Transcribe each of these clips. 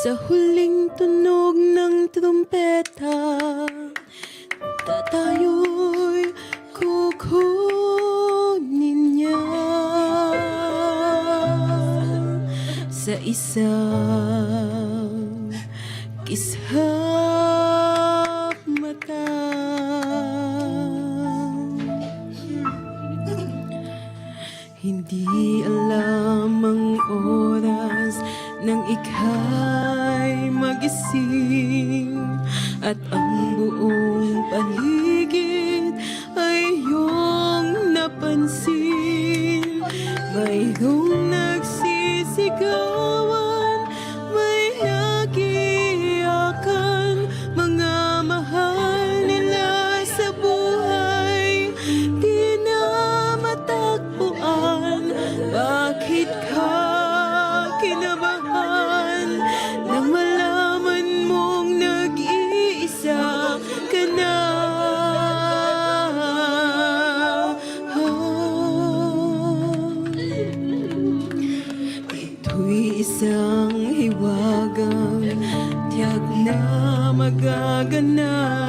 Sa huling tunog ng trumpeta Tatayo'y kukunin niya. Sa isang kiss ang buo magaganap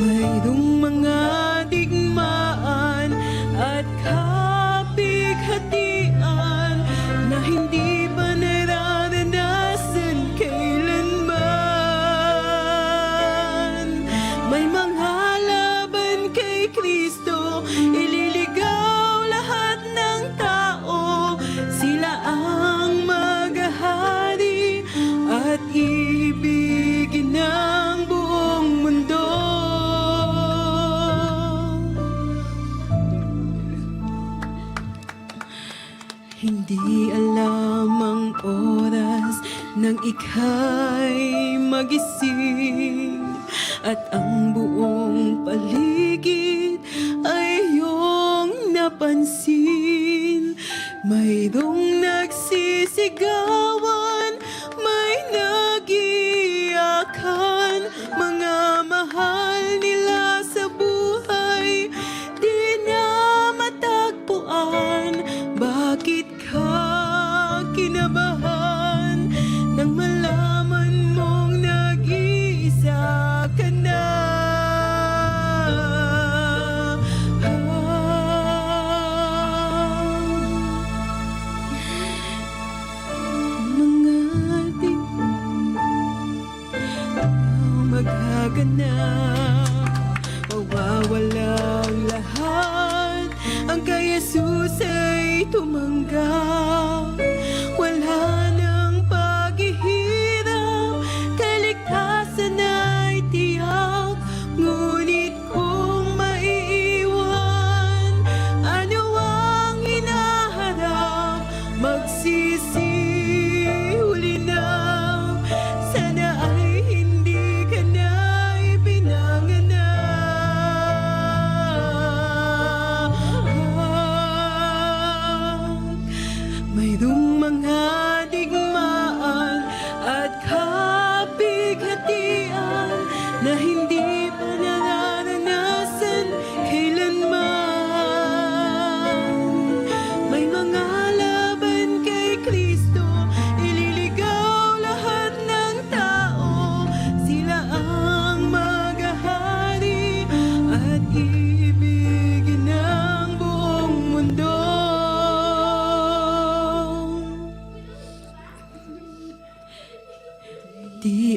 Mayroong mga digma. ay magising at ang buong paligid ay iyong napansin. Mayroong nagsisigawan good. May dumangha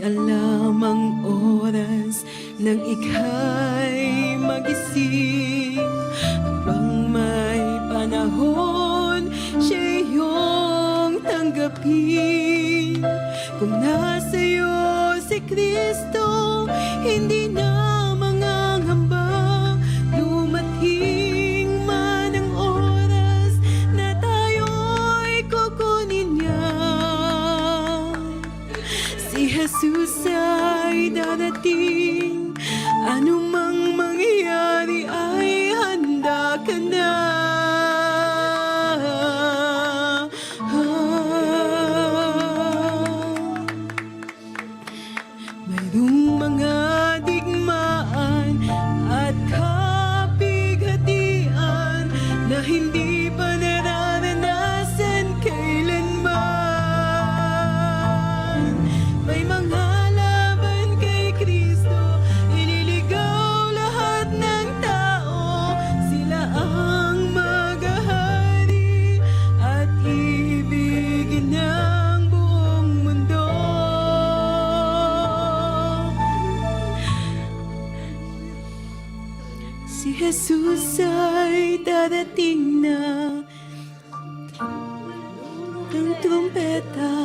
alam ang oras ng ika'y magising. Bang may panahon siya iyong tanggapin. Kung nasa iyo si Kristo, hindi na Look know. Si Jesus ay darating na. Ng trumpeta